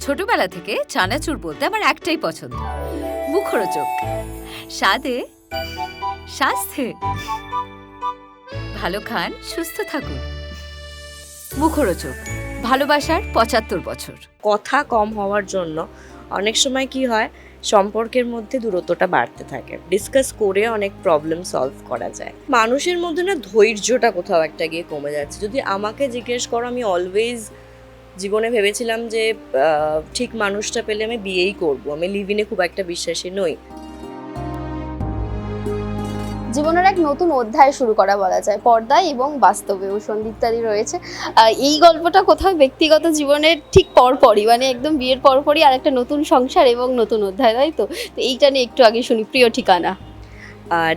ছোটবেলা থেকে চানাচুর বলতে আমার একটাই পছন্দ। মুখরোচক। স্বাদে স্বাস্থ্যে ভালো খান, সুস্থ থাকুন। মুখরোচক। ভালোবাসার পঁচাত্তর বছর। কথা কম হওয়ার জন্য অনেক সময় কি হয়, সম্পর্কের মধ্যে দূরত্বটা বাড়তে থাকে। ডিসকাস করে অনেক প্রবলেম সলভ করা যায়। মানুষের মধ্যে না ধৈর্যটা কোথাও একটা গিয়ে কমে যাচ্ছে। যদি আমাকে জিজ্ঞেস করো, আমি অলওয়েজ জীবনে ভেবেছিলাম যে ঠিক মানুষটা পেলে আমি বিয়েই করব। আমি লিভিনে খুব একটা বিশ্বাসী নই। জীবনের এক নতুন অধ্যায় শুরু করা বলা যায়। পর্দায় এবং বাস্তবেও সন্দীপ্তাদি রয়েছে। এই গল্পটা কোথাও ব্যক্তিগত জীবনের ঠিক পরপরই মানে একদম বিয়ের পরপরই আর একটা নতুন সংসার এবং নতুন অধ্যায় তাই তো? তো এইটা নিয়ে একটু আগে শুনি। প্রিয় ঠিকানা?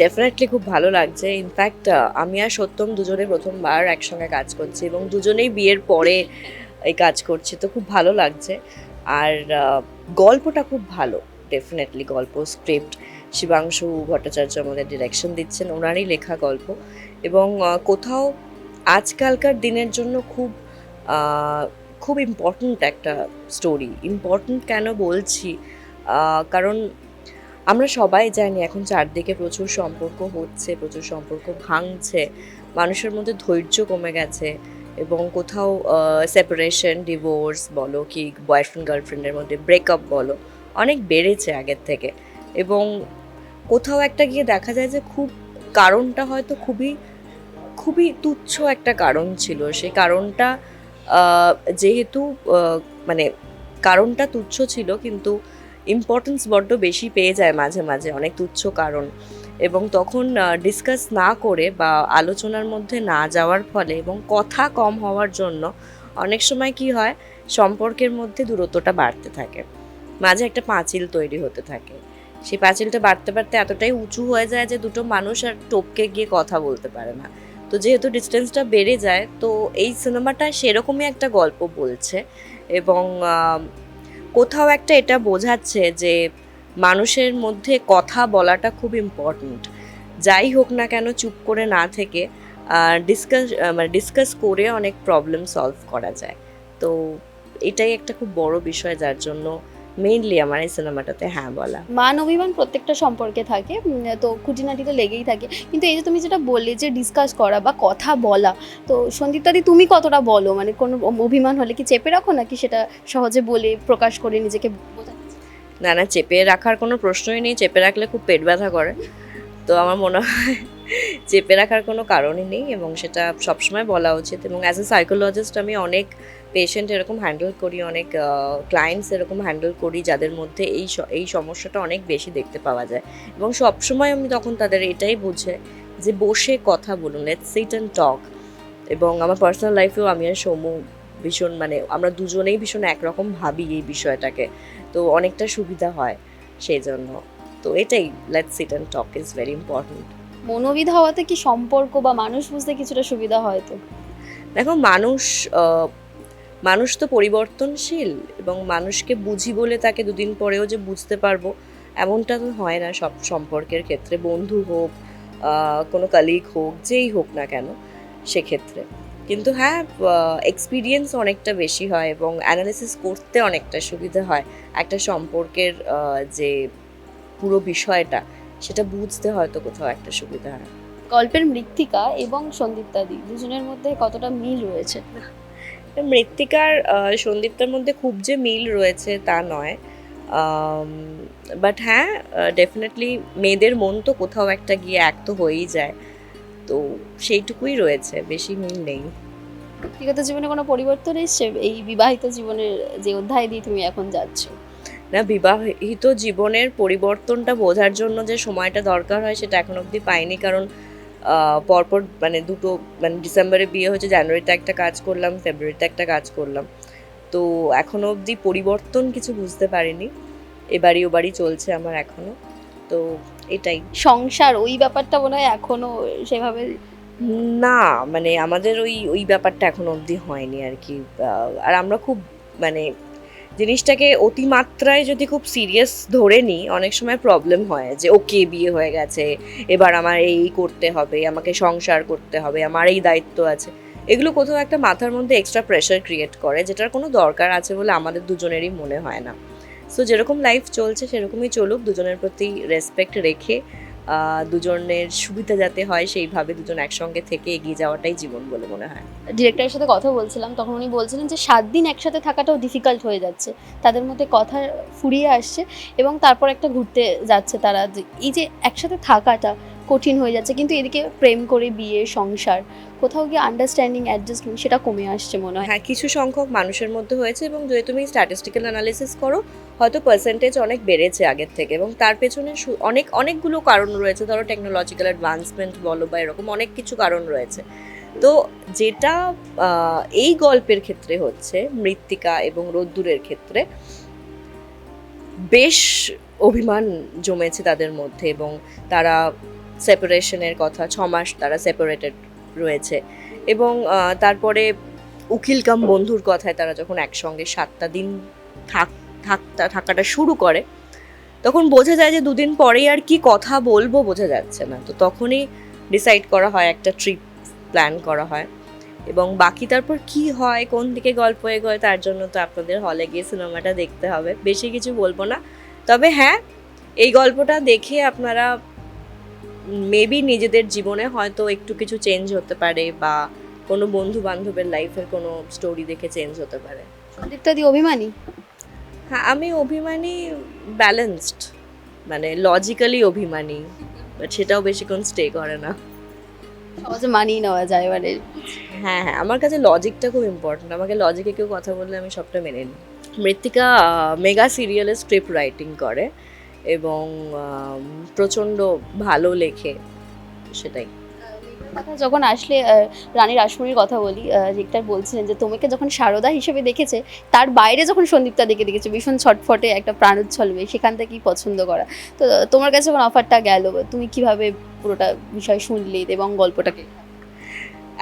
ডেফিনেটলি খুব ভালো লাগছে। ইনফ্যাক্ট আমি আর সত্যম দুজনে প্রথমবার একসঙ্গে কাজ করছি এবং দুজনেই বিয়ের পরে এই কাজ করছে, তো খুব ভালো লাগছে। আর গল্পটা খুব ভালো ডেফিনেটলি গল্প স্ক্রিপ্ট শিবাংশু ভট্টাচার্য আমাদের ডিরেকশন দিচ্ছেন, ওনারই লেখা গল্প। এবং কোথাও আজকালকার দিনের জন্য খুব খুব ইম্পর্ট্যান্ট একটা স্টোরি ইম্পর্ট্যান্ট কেন বলছি? কারণ আমরা সবাই জানি এখন চারদিকে প্রচুর সম্পর্ক হচ্ছে, প্রচুর সম্পর্ক ভাঙছে। মানুষের মধ্যে ধৈর্য কমে গেছে। এবং কোথাও সেপারেশন ডিভোর্স বলো কি বয়ফ্রেন্ড গার্লফ্রেন্ডের মধ্যে ব্রেকআপ বলো, অনেক বেড়েছে আগের থেকে। এবং কোথাও একটা গিয়ে দেখা যায় যে খুব, কারণটা হয়তো খুবই খুবই তুচ্ছ একটা কারণ ছিল। সেই কারণটা যেহেতু মানে কারণটা তুচ্ছ ছিল, কিন্তু ইম্পর্টেন্স বড্ড বেশি পেয়ে যায় মাঝে মাঝে, অনেক তুচ্ছ কারণ। এবং তখন ডিসকাস না করে বা আলোচনার মধ্যে না যাওয়ার ফলে এবং কথা কম হওয়ার জন্য অনেক সময় কি হয়, সম্পর্কের মধ্যে দূরত্বটা বাড়তে থাকে। মাঝে একটা পাঁচিল তৈরি হতে থাকে। সেই পাঁচিলটা বাড়তে বাড়তে এতটাই উঁচু হয়ে যায় যে দুটো মানুষ আর টপকে গিয়ে কথা বলতে পারে না। তো যেহেতু ডিস্টেন্সটা বেড়ে যায়, তো এই সিনেমাটা সেরকমই একটা গল্প বলছে এবং কোথাও একটা এটা বোঝাচ্ছে যে মানুষের মধ্যে কথা বলাটা খুব ইম্পর্ট্যান্ট যাই হোক না কেন, চুপ করে না থেকে ডিসকাস মানে ডিসকাস করে অনেক প্রবলেম সলভ করা যায়। তো এটাই একটা খুব বড় বিষয় যার জন্য মেইনলি আমার এই সিনেমাটাতে হ্যাঁ বলা। মান অভিমান প্রত্যেকটা সম্পর্কে থাকে তো খুঁটিনাটি তো লেগেই থাকে। কিন্তু এই যে তুমি যেটা বললে যে ডিসকাস করা বা কথা বলা, তো সন্দীপ্তাদি তুমি কতটা বলো? মানে কোনো অভিমান হলে কি চেপে রাখো নাকি সেটা সহজে বলে প্রকাশ করে নিজেকে না না, চেপে রাখার কোনো প্রশ্নই নেই। চেপে রাখলে খুব পেট ব্যথা করে। তো আমার মনে হয় চেপে রাখার কোনো কারণই নেই এবং সেটা সবসময় বলা উচিত এবং অ্যাজ এ সাইকোলজিস্ট আমি অনেক পেশেন্ট এরকম হ্যান্ডেল করি, অনেক ক্লায়েন্টস এরকম হ্যান্ডেল করি যাদের মধ্যে এই এই সমস্যাটা অনেক বেশি দেখতে পাওয়া যায়। এবং সবসময় আমি তখন তাদের এটাই বুঝে যে বসে কথা বলুন লেটস সিট অ্যান্ড টক এবং আমার পার্সোনাল লাইফেও আমি আর সৌম্য ভীষণ মানে আমরা দুজনেই ভীষণ একরকম ভাবি এই বিষয়টাকে। তো অনেকটা সুবিধা হয় সেই জন্য তো এটাই let's sit and talk is very important মনোবিধ হওয়াতে কি সম্পর্ক বা মানুষ বুঝতে কিছুটা সুবিধা হয় তো? দেখো মানুষ মানুষ তো পরিবর্তনশীল এবং মানুষকে বুঝি বলে তাকে দুদিন পরেও যে বুঝতে পারব এমনটা তো হয় না সব সম্পর্কের ক্ষেত্রে। বন্ধু হোক কোনো কালিগ হোক যেই হোক না কেন সেক্ষেত্রে। কিন্তু হ্যাঁ এক্সপিরিয়েন্স অনেকটা বেশি হয় এবং অ্যানালিসিস করতে অনেকটা সুবিধা হয় একটা সম্পর্কের যে পুরো বিষয়টা সেটা বুঝতে হয়তো কোথাও একটা সুবিধা হয়। গল্পের মৃত্তিকা এবং সন্দীপ্তাদি দুজনের মধ্যে কতটা মিল রয়েছে? মৃত্তিকার সন্দীপ্তার মধ্যে খুব যে মিল রয়েছে তা নয়। বাট হ্যাঁ ডেফিনেটলি মেয়েদের মন তো কোথাও একটা গিয়ে এক তো হয়েই যায়। তো সেইটুকুই রয়েছে বেশি মিল নেই। ব্যক্তিগত জীবনে কোনো পরিবর্তন এসছে? এই বিবাহিত জীবনের যে অধ্যায় দিয়ে তুমি এখন যাচ্ছ? না বিবাহিত জীবনের পরিবর্তনটা বোঝার জন্য যে সময়টা দরকার হয় সেটা এখন অবধি পাইনি কারণ পরপর মানে দুটো মানে ডিসেম্বরে বিয়ে হয়েছে জানুয়ারিতে একটা কাজ করলাম ফেব্রুয়ারিতে একটা কাজ করলাম। তো এখনও অবধি পরিবর্তন কিছু বুঝতে পারিনি। এবারই ওবারই চলছে আমার এখনও। তো এটাই। সংসার ওই ব্যাপারটা মনে হয় এখনও সেভাবে না মানে আমাদের ওই ওই ব্যাপারটা এখন অবধি হয়নি আর কি। আর আমরা খুব মানে জিনিসটাকে অতিমাত্রায় যদি খুব সিরিয়াস ধরে নিই অনেক সময় প্রবলেম হয় যে ওকে বিয়ে হয়ে গেছে এবার আমার এই করতে হবে আমাকে সংসার করতে হবে আমার এই দায়িত্ব আছে। এগুলো কোথাও একটা মাথার মধ্যে এক্সট্রা প্রেশার ক্রিয়েট করে যেটার কোনো দরকার আছে বলে আমাদের দুজনেরই মনে হয় না। সো যেরকম লাইফ চলছে, সেরকমই চলুক। দুজনের প্রতি রেসপেক্ট রেখে দুজনের সুবিধা যাতে হয়, সেইভাবে দুজন একসঙ্গে থেকে এগিয়ে যাওয়াটাই জীবন বলে মনে হয়। ডিরেক্টরের সাথে কথা বলছিলাম, তখন উনি বলছিলেন যে, সাত দিন একসাথে থাকাটাও ডিফিকাল্ট হয়ে যাচ্ছে। তাদের মধ্যে কথা ফুরিয়ে আসছে এবং তারপর একটা ঘুরতে যাচ্ছে তারা। এই যে, একসাথে থাকাটা কঠিন হয়ে যাচ্ছে। কিন্তু এদিকে প্রেম করে বিয়ে, সংসার, কোথাও গিয়ে আন্ডারস্ট্যান্ডিং অ্যাডজাস্টমেন্ট সেটা কমে আসছে মনে হয়। হ্যাঁ কিছু সংখ্যক মানুষের মধ্যে হয়েছে এবং যদি তুমি স্ট্যাটিস্টিক্যাল অ্যানালিসিস করো, হয়তো পার্সেন্টেজ অনেক বেড়েছে আগের থেকে এবং তার পেছনে অনেক, অনেকগুলো কারণ রয়েছে। ধরো টেকনোলজিক্যাল অ্যাডভান্সমেন্ট বলো বা এরকম অনেক কিছু কারণ রয়েছে। তো যেটা এই গল্পের ক্ষেত্রে হচ্ছে, মৃত্তিকা এবং রোদ্দুরের ক্ষেত্রে, বেশ অভিমান জমেছে তাদের মধ্যে এবং তারা সেপারেশনের কথা, ছ মাস তারা সেপারেটেড রয়েছে। এবং তারপরে উকিল কাম বন্ধুর কথায় তারা যখন একসঙ্গে সাতটা দিন থাক থাকতা থাকাটা শুরু করে, তখন বোঝা যায় যে দুদিন পরেই আর কি কথা বলব বোঝা যাচ্ছে না। তো তখনই ডিসাইড করা হয়, একটা ট্রিপ প্ল্যান করা হয়। এবং বাকি তারপর কি হয়, কোন দিকে গল্প এগোয়, তার জন্য তো আপনাদের হলে গিয়ে সিনেমাটা দেখতে হবে। বেশি কিছু বলব না। তবে হ্যাঁ এই গল্পটা দেখে আপনারা মেবি নিজেদের জীবনে হয়তো একটু কিছু চেঞ্জ হতে পারে বা কোনো বন্ধু বান্ধবের লাইফের কোনো স্টোরি দেখে চেঞ্জ হতে পারে। দীপ্তাদি অভিমানী? হ্যাঁ আমি অভিমানী ব্যালেন্সড মানে লজিক্যালি অভিমানী বাট সেটাও বেশিক্ষণ স্টে করে না। সহজে মানিয়ে নেওয়া যায় মানে। হ্যাঁ হ্যাঁ আমার কাছে লজিকটা খুব ইম্পর্টেন্ট আমাকে লজিকে কেউ কথা বললে আমি সবটা মেনে নিই। মৃত্তিকা মেগা সিরিয়ালের স্ক্রিপ্ট রাইটিং করে। এবং প্রচণ্ড ভালো লেখে সেটাই। কথা যখন আসলে রানী রাসমণির কথা বলি রিক্টার বলছিলেন যে তোমাকে যখন সারদা হিসেবে দেখেছে তার বাইরে যখন সন্দীপটা দেখে দেখেছে ভীষণ ছটফটে একটা প্রাণোচ্ছল মেয়ে সেখান থেকেই পছন্দ করা। তো তোমার কাছে যখন অফারটা গেল তুমি কীভাবে পুরোটা বিষয় শুনলে এবং গল্পটাকে?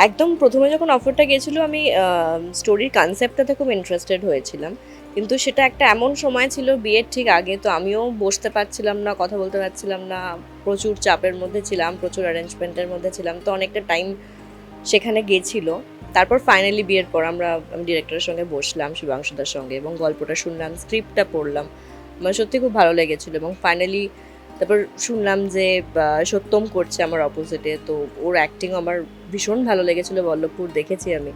একদম প্রথমে যখন অফারটা গেছিল আমি স্টোরির কনসেপ্টটাতে খুব ইন্টারেস্টেড হয়েছিলাম। কিন্তু সেটা একটা এমন সময় ছিল, বিয়ের ঠিক আগে, তো আমিও বসতে পারছিলাম না, কথা বলতে পারছিলাম না, প্রচুর চাপের মধ্যে ছিলাম, প্রচুর অ্যারেঞ্জমেন্টের মধ্যে ছিলাম, তো অনেকটা টাইম সেখানে গেছিল। তারপর ফাইনালি বিয়ের পর আমরা, আমি ডিরেক্টরের সঙ্গে বসলাম শিবাংশুদার সঙ্গে, এবং গল্পটা শুনলাম স্ক্রিপ্টটা পড়লাম। আমার সত্যি খুব ভালো লেগেছিলো, এবং ফাইনালি তারপর শুনলাম যে সত্যম করছে আমার অপোজিটে তো ওর অ্যাক্টিং আমার ভীষণ ভালো লেগেছিলো, বল্লভপুর দেখেছি আমি।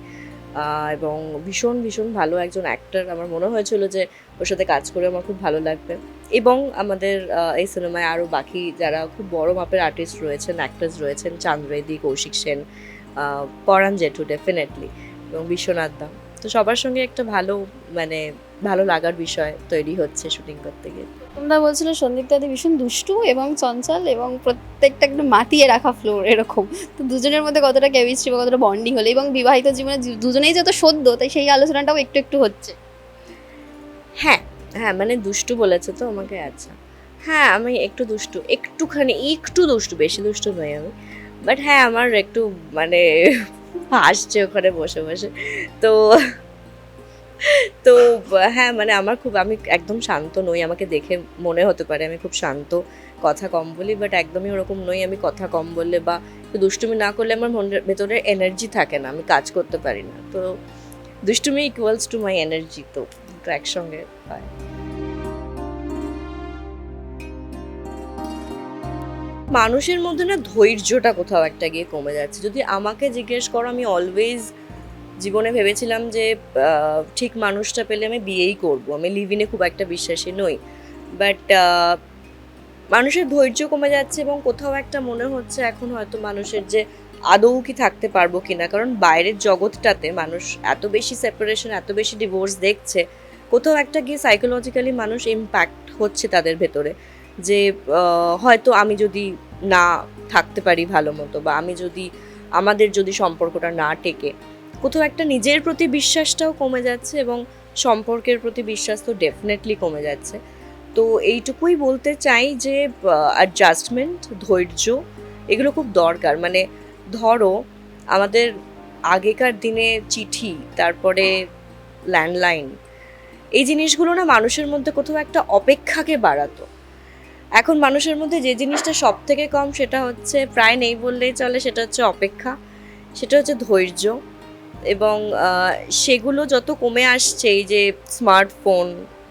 এবং ভীষণ ভীষণ ভালো একজন অ্যাক্টার আমার মনে হয়েছিল যে ওর সাথে কাজ করে আমার খুব ভালো লাগবে। এবং আমাদের এই সিনেমায় আরও বাকি যারা খুব বড় মাপের আর্টিস্ট রয়েছেন অ্যাক্টার্স রয়েছেন, চান্দ্রেদি, কৌশিক সেন পরাণ জেঠু ডেফিনেটলি এবং বিশ্বনাথ দা। তো সবার সঙ্গে একটা ভালো মানে ভালো লাগার বিষয় তৈরি হচ্ছে শুটিং করতে গিয়ে। তোমরা বলছিলে সন্দীপ দাদি ভীষণ দুষ্টু এবং চঞ্চল এবং প্রত্যেকটা একটু মাতিয়ে রাখা ফ্লোর এরকম। তো দুজনের মধ্যে কতটা কেমিস্ট্রি বা কতটা বন্ডিং হলো এবং বিবাহিত জীবনে দুজনেই যত সদ্য, তাই সেই আলোচনাটাও একটু একটু হচ্ছে। হ্যাঁ হ্যাঁ মানে দুষ্টু বলেছে তো আমাকে আচ্ছা। হ্যাঁ আমি একটু দুষ্টু, একটুখানি, একটু দুষ্টু, বেশি দুষ্টু নই আমি। বাট হ্যাঁ আমার একটু মানে হাসছে ওখানে বসে বসে। তো তো হ্যাঁ মানে আমার খুব, আমি একদম শান্ত নই। আমাকে দেখে মনে হতে পারে আমি খুব শান্ত, কথা কম বলি বাট একদমই ওরকম নই আমি কথা কম বললে বা দুষ্টুমি না করলে আমার মনের ভেতরে এনার্জি থাকে না, আমি কাজ করতে পারি না। তো, দুষ্টুমি ইকুয়ালস টু মাই এনার্জি তো একসঙ্গে হয়। মানুষের মধ্যে না ধৈর্যটা কোথাও একটা গিয়ে কমে যাচ্ছে। যদি আমাকে জিজ্ঞেস করো, আমি অলওয়েজ জীবনে ভেবেছিলাম যে ঠিক মানুষটা পেলে আমি বিয়েই করব। আমি লিভিনে খুব একটা বিশ্বাসী নই। বাট মানুষের ধৈর্য কমে যাচ্ছে এবং কোথাও একটা মনে হচ্ছে এখন হয়তো মানুষের যে আদৌ কি থাকতে পারব কিনা। কারণ বাইরের জগৎটাতে মানুষ এত বেশি সেপারেশন এত বেশি ডিভোর্স দেখছে, কোথাও একটা গিয়ে সাইকোলজিক্যালি মানুষ ইম্প্যাক্ট হচ্ছে তাদের ভেতরে। যে হয়তো আমি যদি না থাকতে পারি ভালো মতো বা আমি যদি, আমাদের যদি সম্পর্কটা না টেকে কোথাও একটা নিজের প্রতি বিশ্বাসটাও কমে যাচ্ছে এবং সম্পর্কের প্রতি বিশ্বাস তো ডেফিনেটলি কমে যাচ্ছে। তো এইটুকুই বলতে চাই যে অ্যাডজাস্টমেন্ট ধৈর্য, এগুলো খুব দরকার। মানে ধরো, আমাদের আগেকার দিনে চিঠি, তারপরে ল্যান্ডলাইন এই জিনিসগুলো না মানুষের মধ্যে কোথাও একটা অপেক্ষাকে বাড়াতো। এখন মানুষের মধ্যে যে জিনিসটা সব থেকে কম সেটা হচ্ছে, প্রায় নেই বললেই চলে, সেটা হচ্ছে অপেক্ষা, সেটা হচ্ছে ধৈর্য। এবং সেগুলো যত কমে আসছে, এই যে স্মার্টফোন,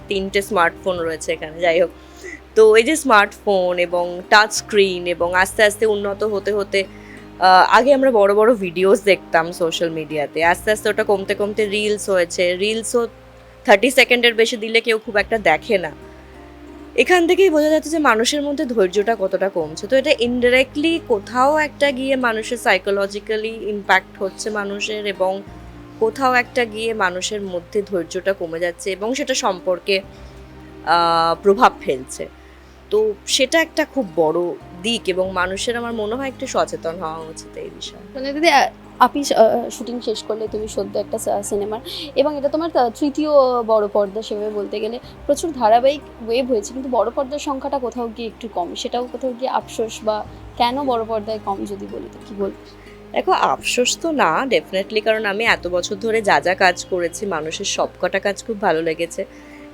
তিনটে স্মার্টফোন রয়েছে এখানে, যাই হোক। তো এই যে স্মার্টফোন এবং টাচ স্ক্রিন এবং আস্তে আস্তে উন্নত হতে হতে আগে আমরা বড় বড় ভিডিওস দেখতাম সোশ্যাল মিডিয়াতে আস্তে আস্তে ওটা কমতে কমতে রিলস হয়েছে। রিলসও থার্টি সেকেন্ডের বেশি দিলে কেউ খুব একটা দেখে না। এখান থেকেই বোঝা যাচ্ছে যে মানুষের মধ্যে ধৈর্যটা কতটা কমছে। তো এটা ইনডাইরেক্টলি কোথাও একটা গিয়ে মানুষের সাইকোলজিক্যালি ইম্প্যাক্ট হচ্ছে মানুষের এবং কোথাও একটা গিয়ে মানুষের মধ্যে ধৈর্যটা কমে যাচ্ছে এবং সেটা সম্পর্কে প্রভাব ফেলছে। তো সেটা একটা খুব বড় দিক এবং মানুষের আমার মনে হয় একটু সচেতন হওয়া উচিত এই বিষয়ে। মানে দিদি আপনি শুটিং শেষ করলে তুমি সদ্য একটা সিনেমার এবং এটা তোমার তৃতীয় বড় পর্দা সেভাবে বলতে গেলে প্রচুর ধারাবাহিক ওয়েব হয়েছে, কিন্তু বড় পর্দার সংখ্যাটা কোথাও গিয়ে একটু কম। সেটাও কোথাও গিয়ে আফসোস বা কেন বড় পর্দায় কম যদি বলি তো কি বলব? দেখো, আফসোস তো না ডেফিনেটলি কারণ আমি এত বছর ধরে যা যা কাজ করেছি, মানুষের সব কটা কাজ খুব ভালো লেগেছে।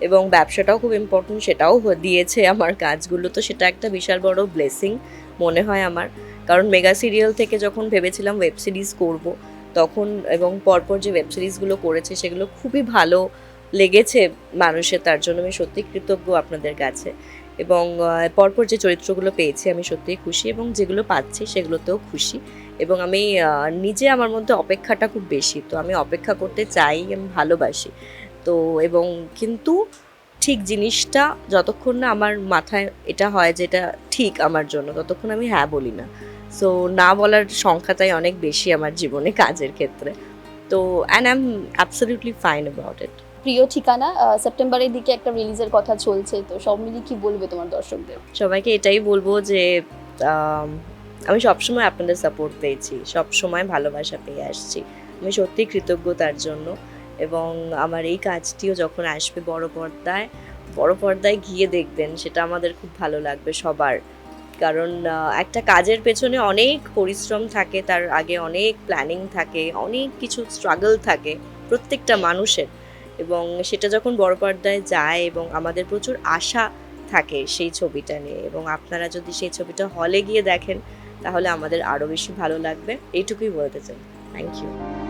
এবং ব্যবসাটাও খুব ইম্পর্টেন্ট সেটাও দিয়েছে আমার কাজগুলো। তো সেটা একটা বিশাল বড় ব্লেসিং মনে হয় আমার। কারণ মেগা সিরিয়াল থেকে যখন ভেবেছিলাম ওয়েব সিরিজ করব, তখন এবং পরপর যে ওয়েব সিরিজগুলো করেছে, সেগুলো খুবই ভালো লেগেছে মানুষের। তার জন্য আমি সত্যি কৃতজ্ঞ আপনাদের কাছে। এবং পরপর যে চরিত্রগুলো পেয়েছি, আমি সত্যিই খুশি এবং যেগুলো পাচ্ছি, সেগুলোতেও খুশি। এবং আমি নিজে আমার মধ্যে অপেক্ষাটা খুব বেশি। তো আমি অপেক্ষা করতে চাই, আমি ভালোবাসি। তো এবং কিন্তু ঠিক জিনিসটা যতক্ষণ না আমার মাথায় এটা হয় যে এটা ঠিক আমার জন্য ততক্ষণ আমি হ্যাঁ বলি না। সো না বলার সংখ্যাটাই অনেক বেশি আমার জীবনে কাজের ক্ষেত্রে। তো and I am absolutely fine about it প্রিয় ঠিকানা সেপ্টেম্বরের দিকে একটা রিলিজের কথা চলছে তো সব মিলিয়ে কি বলবে তোমার দর্শকদের? সবাইকে এটাই বলব যে আম, সবসময় আপনাদের সাপোর্ট পেয়েছি সব সময় ভালোবাসা পেয়ে আসছি। আমি সত্যিই কৃতজ্ঞ তার জন্য। এবং আমার এই কাজটিও যখন আসবে বড় পর্দায় বড় পর্দায় গিয়ে দেখবেন সেটা আমাদের খুব ভালো লাগবে সবার। কারণ একটা কাজের পেছনে অনেক পরিশ্রম থাকে, তার আগে অনেক প্ল্যানিং থাকে, অনেক কিছু স্ট্রাগল থাকে প্রত্যেকটা মানুষের। এবং সেটা যখন বড় পর্দায় যায় এবং আমাদের প্রচুর আশা থাকে সেই ছবিটা নিয়ে এবং আপনারা যদি সেই ছবিটা হলে গিয়ে দেখেন, তাহলে আমাদের আরও বেশি ভালো লাগবে। এইটুকুই বলতে চাই। Thank you